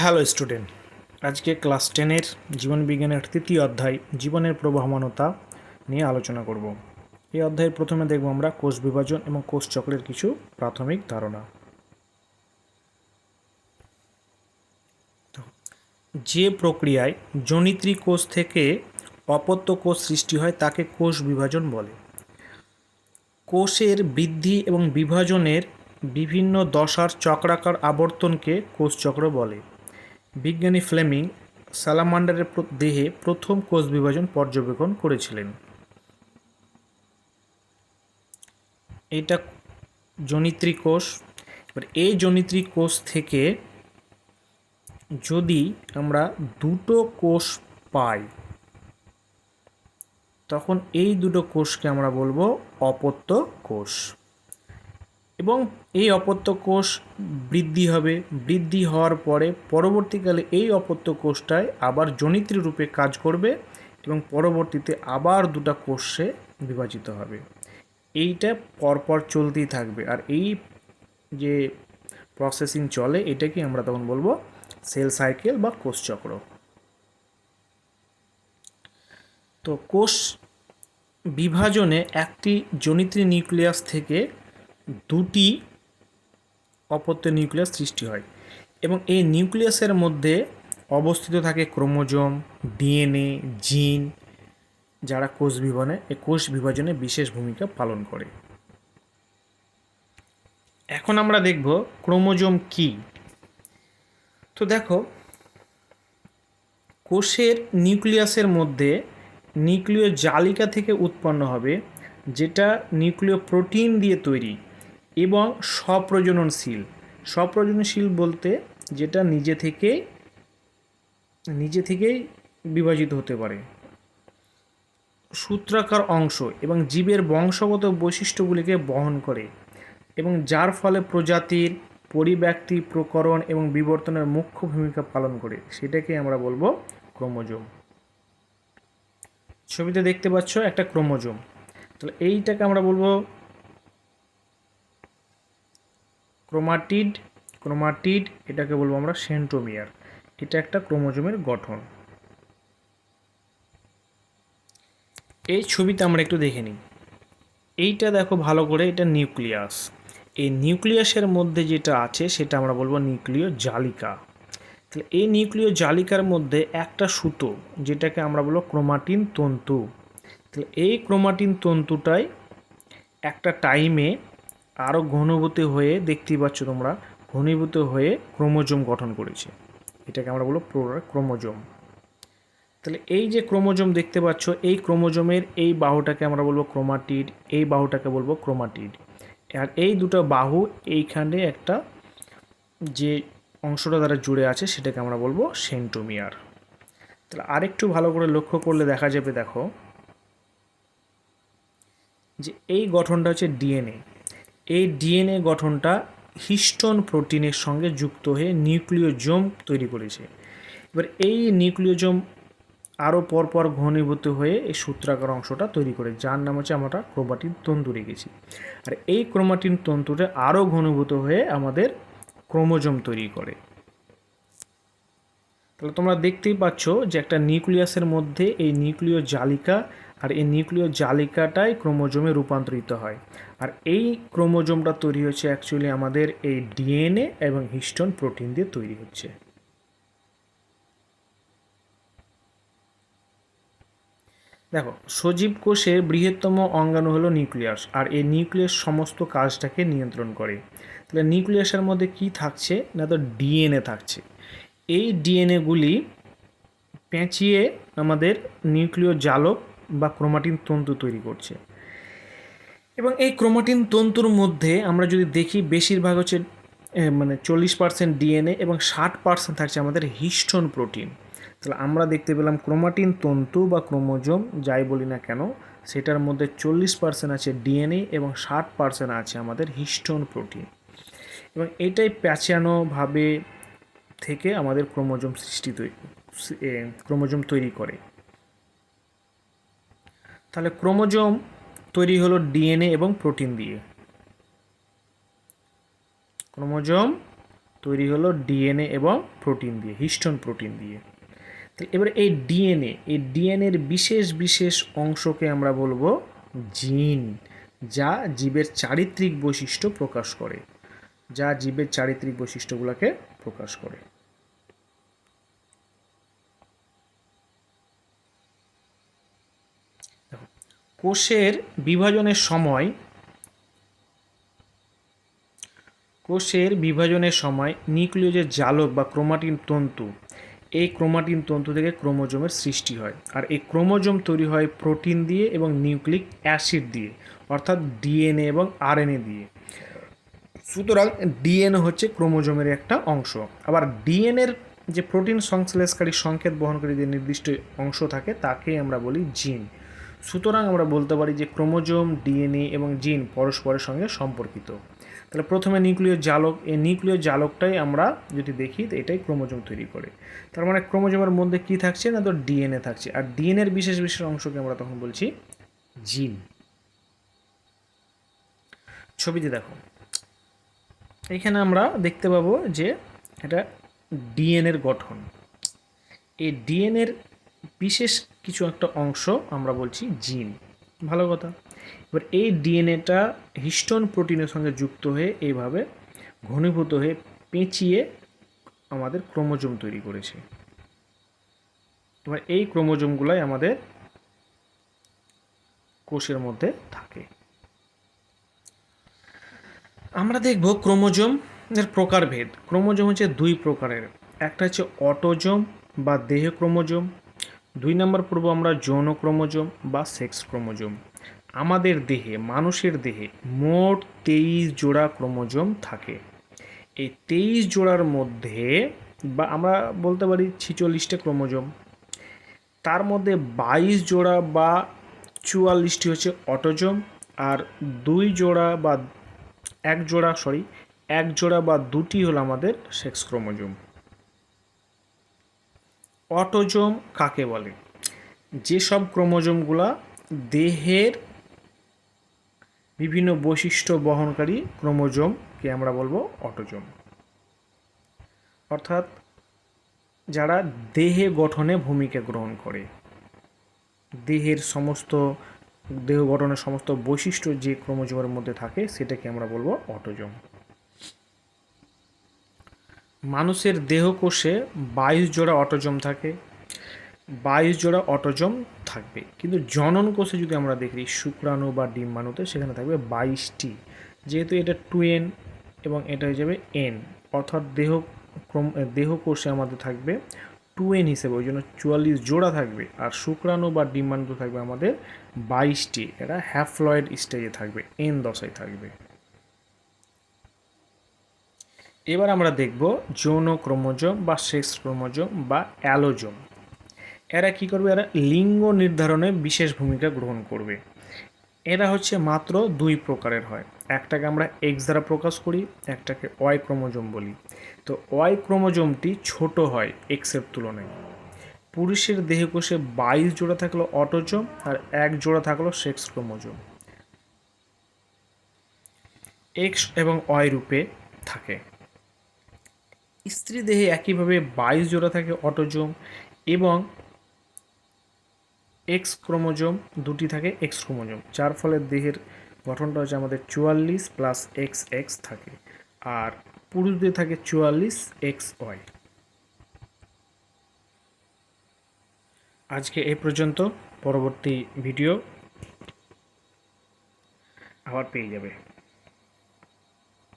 Hello student, আজকে class টেনের জীবনবিজ্ঞানের তৃতীয় অধ্যায় জীবনের প্রবাহমানতা নিয়ে আলোচনা করব। এই অধ্যায়ের প্রথমে দেখব আমরা কোষ বিভাজন এবং কোষ চক্রের কিছু প্রাথমিক ধারণা। যে প্রক্রিয়ায় জনিত্রী কোষ থেকে অপত্য কোষ সৃষ্টি হয় তাকে কোষ বিভাজন বলে। কোষের বৃদ্ধি এবং বিভাজনের বিভিন্ন দশার চক্রাকার আবর্তনকে কোষচক্র বলে। বিজ্ঞানী ফ্লেমিং সালামান্ডারের দেহে প্রথম কোষ বিভাজন পর্যবেক্ষণ করেছিলেন। এটা জনিত্রী কোষ। এবার এই জনিত্রী কোষ থেকে যদি আমরা দুটো কোষ পাই, তখন এই দুটো কোষকে আমরা বলব অপত্য কোষ। এবং এই অপত্য কোষ বৃদ্ধি হবে। বৃদ্ধি হওয়ার পরে পরবর্তীকালে এই অপত্য কোষটায় আবার জনিত্রী রূপে কাজ করবে এবং পরবর্তীতে আবার দুটা কোষে বিভাজিত হবে। এইটা পরপর চলতেই থাকবে। আর এই যে প্রসেসিং চলে, এটাকে আমরা তখন বলব সেল সাইকেল বা কোষচক্র তো কোষ বিভাজনে একটি জনিত্রী নিউক্লিয়াস থেকে দুটি অপত্য নিউক্লিয়াস সৃষ্টি হয় এবং এই নিউক্লিয়াসের মধ্যে অবস্থিত থাকে ক্রোমোজোম, ডিএনএ, জিন, যারা কোষ বিভাজনে, এই কোষ বিভাজনে বিশেষ ভূমিকা পালন করে। এখন আমরা দেখব ক্রোমোজোম কি। তো দেখো, কোষের নিউক্লিয়াসের মধ্যে নিউক্লিয় জালিকা থেকে উৎপন্ন হবে, যেটা নিউক্লিয় প্রোটিন দিয়ে তৈরি। এবং স্বপ্রজননশীল স্বপ্রজননশীল বলতে যেটা নিজে থেকে, নিজে থেকেই বিভাজিত হতে পারে। সূত্রাকার অংশ এবং জীবের বংশগত বৈশিষ্ট্যগুলিকে বহন করে এবং যার ফলে প্রজাতির পরিব্যক্তি, প্রকরণ এবং বিবর্তনের মুখ্য ভূমিকা পালন করে। সেটাকে আমরা বলব ক্রোমোজোম। ছবিতে দেখতে পাচ্ছ একটা ক্রোমোজোম। তাহলে এইটাকে আমরা বলব ক্রোমাটিড ক্রোমাটিড, এটাকে বলব আমরা সেন্ট্রোমিয়ার। এটা একটা ক্রোমোজোমের গঠন। এই ছবিতে আমরা একটু দেখে নিই। এইটা দেখো ভালো করে, এটা নিউক্লিয়াস। এই নিউক্লিয়াসের মধ্যে যেটা আছে, সেটা আমরা বলব নিউক্লিয় জালিকা। তাহলে এই নিউক্লিয় জালিকার মধ্যে একটা সুতো, যেটাকে আমরা বলব ক্রোমাটিন তন্তু। তাহলে এই ক্রোমাটিন তন্তুটাই একটা টাইমে আরও ঘনীভূত হয়ে দেখতেই পাচ্ছ তোমরা, ঘনীভূত হয়ে ক্রোমোজোম গঠন করেছে। এটাকে আমরা বলব প্রোরার ক্রোমোজোম। তাহলে এই যে ক্রোমোজোম দেখতে পাচ্ছ, এই ক্রোমোজোমের এই বাহুটাকে আমরা বলব ক্রোমাটিড, এই বাহুটাকে বলব ক্রোমাটিড। আর এই দুটো বাহু এইখানে একটা যে অংশটা দ্বারা জুড়ে আছে, সেটাকে আমরা বলব সেন্টোমিয়ার। তাহলে আরেকটু ভালো করে লক্ষ্য করলে দেখা যাবে, দেখো, যে এই গঠনটা হচ্ছে ডিএনএ। এই ডিএনএ গঠনটা হিস্টোন প্রোটিনের সঙ্গে যুক্ত হয়ে নিউক্লিওজোম তৈরি করেছে। এবার এই নিউক্লিওজোম আরও পরপর ঘনীভূত হয়ে এই সূত্রাকার অংশটা তৈরি করে, যার নাম হচ্ছে আমরা ক্রোমাটিন তন্তু রেখেছি। আর এই ক্রোমাটিন তন্তুটা আরও ঘনীভূত হয়ে আমাদের ক্রোমোজোম তৈরি করে। তাহলে তোমরা দেখতেই পাচ্ছ যে একটা নিউক্লিয়াসের মধ্যে এই নিউক্লিয় জালিকা আর এই নিউক্লিয় জালিকাটাই ক্রোমোজোমে রূপান্তরিত হয়। আর এই ক্রোমোজোমটা তৈরি হচ্ছে অ্যাকচুয়ালি আমাদের এই ডিএনএ এবং হিস্টোন প্রোটিন দিয়ে তৈরি হচ্ছে। দেখো, সজীব কোষের বৃহত্তম অঙ্গাণু হলো নিউক্লিয়াস আর এই নিউক্লিয়াস সমস্ত কাজটাকে নিয়ন্ত্রণ করে। তাহলে নিউক্লিয়াসের মধ্যে কি থাকছে? না তো ডিএনএ থাকছে। এই ডিএনএগুলি পেঁচিয়ে আমাদের নিউক্লিয় জালক বা ক্রোমাটিন তন্তু তৈরি করছে। এবং এই ক্রোমাটিন তন্তুর মধ্যে আমরা যদি দেখি বেশিরভাগ হচ্ছে মানে চল্লিশ পার্সেন্ট ডিএনএ এবং ষাট পার্সেন্ট থাকছে আমাদের হিস্টোন প্রোটিন। তাহলে আমরা দেখতে পেলাম ক্রোমাটিন তন্তু বা ক্রোমোজোম, যাই বলি না কেন, সেটার মধ্যে চল্লিশ পার্সেন্ট আছে ডিএনএ এবং ষাট পার্সেন্ট আছে আমাদের হিস্টোন প্রোটিন। এবং এটাই প্যাঁচানোভাবে থেকে আমাদের ক্রোমোজোম সৃষ্টি ক্রোমোজোম তৈরি করে। তাহলে ক্রোমোজোম তৈরি হলো ডিএনএ এবং প্রোটিন দিয়ে। ক্রোমোজোম তৈরি হলো ডিএনএ এবং প্রোটিন দিয়ে, হিস্টোন প্রোটিন দিয়ে। তাহলে এবার এই ডিএনএ, এই ডিএনএর বিশেষ বিশেষ অংশকে আমরা বলব জিন, যা জীবের চারিত্রিক বৈশিষ্ট্য প্রকাশ করে। যা জীবের চারিত্রিক বৈশিষ্ট্যগুলোকে প্রকাশ করে। কোষের বিভাজনের সময়, কোষের বিভাজনের সময় নিউক্লিওজের জালক বা ক্রোমাটিন তন্তু, এই ক্রোমাটিন তন্তু থেকে ক্রোমোজোমের সৃষ্টি হয়। আর এই ক্রোমোজোম তৈরি হয় প্রোটিন দিয়ে এবং নিউক্লিক অ্যাসিড দিয়ে, অর্থাৎ ডিএনএ এবং আরএনএ দিয়ে। সুতরাং ডিএনএ হচ্ছে ক্রোমোজোমের একটা অংশ। আবার ডিএনএর যে প্রোটিন সংশ্লেষকারী সংকেত বহনকারী যে নির্দিষ্ট অংশ থাকে তাকেই আমরা বলি জিন। সুতরাং আমরা বলতে পারি যে ক্রোমোজোম, ডিএনএ এবং জিন পরস্পরের সঙ্গে সম্পর্কিত। তাহলে প্রথমে নিউক্লিয় জালক, এই নিউক্লিয় জালকটাই আমরা যদি দেখি, তো এটাই ক্রোমোজোম তৈরি করে। তার মানে ক্রোমোজোমের মধ্যে কি থাকছে না তো ডিএনএ থাকছে। আর ডিএনএর বিশেষ বিশেষ অংশকে আমরা তখন বলছি জিন। ছবিতে দেখো। এখানে আমরা দেখতে পাবো যে এটা ডিএনএর গঠন। এই ডিএনএর বিশেষ কিছু একটা অংশ আমরা বলছি জিন। ভালো কথা। এবার এই ডিএনএটা হিস্টোন প্রোটিনের সঙ্গে যুক্ত হয়ে এইভাবে ঘনীভূত হয়ে পেঁচিয়ে আমাদের ক্রোমোজোম তৈরি করেছে। এবার এই ক্রোমোজোমগুলাই আমাদের কোষের মধ্যে থাকে। আমরা দেখব ক্রোমোজোম এর প্রকারভেদ। ক্রোমোজোম হচ্ছে দুই প্রকারের। একটা হচ্ছে অটোজোম বা দেহ ক্রোমোজোম। দুই নম্বর পড়ব আমরা যৌন ক্রোমোজোম বা সেক্স ক্রোমোজোম। আমাদের দেহে, মানুষের দেহে মোট তেইশ জোড়া ক্রোমোজোম থাকে। এই তেইশ জোড়ার মধ্যে বা আমরা বলতে পারি ছিচল্লিশটা ক্রোমোজোম। তার মধ্যে বাইশ জোড়া বা চুয়াল্লিশটি হচ্ছে অটোজোম আর দুই জোড়া বা এক জোড়া সরি এক জোড়া বা দুটি হলো আমাদের সেক্স ক্রোমোজোম অটোজোম কাকে বলে? যেসব ক্রোমোজোমগুলা দেহের বিভিন্ন বৈশিষ্ট্য বহনকারী ক্রোমোজোমকে আমরা বলব অটোজোম অর্থাৎ যারা দেহে গঠনে ভূমিকা গ্রহণ করে, দেহের সমস্ত দেহ গঠনের সমস্ত বৈশিষ্ট্য যে ক্রোমোজোমের মধ্যে থাকে, সেটাকে আমরা বলব অটোজোম। মানুষের দেহকোষে বাইশ জোড়া অটোজম থাকে বাইশ জোড়া অটোজম থাকবে। কিন্তু জনন কোষে যদি আমরা দেখি, শুক্রাণু বা ডিম্বাণুতে, সেখানে থাকবে বাইশটি। যেহেতু এটা টু এন এবং এটা হয়ে যাবে এন, অর্থাৎ দেহ ক্রম, দেহকোষে আমাদের থাকবে টু এন হিসেবে ওই জন্য চুয়াল্লিশ জোড়া থাকবে আর শুক্রাণু বা ডিম্বাণুতে থাকবে আমাদের বাইশটি। এটা হ্যাফলয়েড স্টেজে থাকবে এন দশায় থাকবে। এবার আমরা দেখব যৌন ক্রোমোজোম বা সেক্স ক্রোমোজোম বা অ্যালোজোম। এরা কি করবে? এরা লিঙ্গ নির্ধারণে বিশেষ ভূমিকা গ্রহণ করবে। এরা হচ্ছে মাত্র দুই প্রকারের হয়। একটাকে আমরা এক্স দ্বারা প্রকাশ করি, একটাকে ওয়াই ক্রোমোজোম বলি। তো ওয়াই ক্রোমোজোমটি ছোট হয় এক্সের তুলনায়। পুরুষের দেহকোষে বাইশ জোড়া থাকল অটোজোম আর এক জোড়া থাকল সেক্স ক্রোমোজোম। এক্স এবং ওয়াই রূপে থাকে। স্ত্রী দেহে একইভাবে বাইশ জোড়া থাকে অটোজোম এবং এক্স ক্রোমোজোম দুটি থাকে এক্স ক্রোমোজোম, যার ফলে দেহের গঠনটা হচ্ছে আমাদের চুয়াল্লিশ প্লাস এক্স এক্স থাকে, আর পুরুষদের থাকে চুয়াল্লিশ এক্স ওয়াই আজকে এই পর্যন্ত, পরবর্তী ভিডিও আবার পেয়ে যাবে।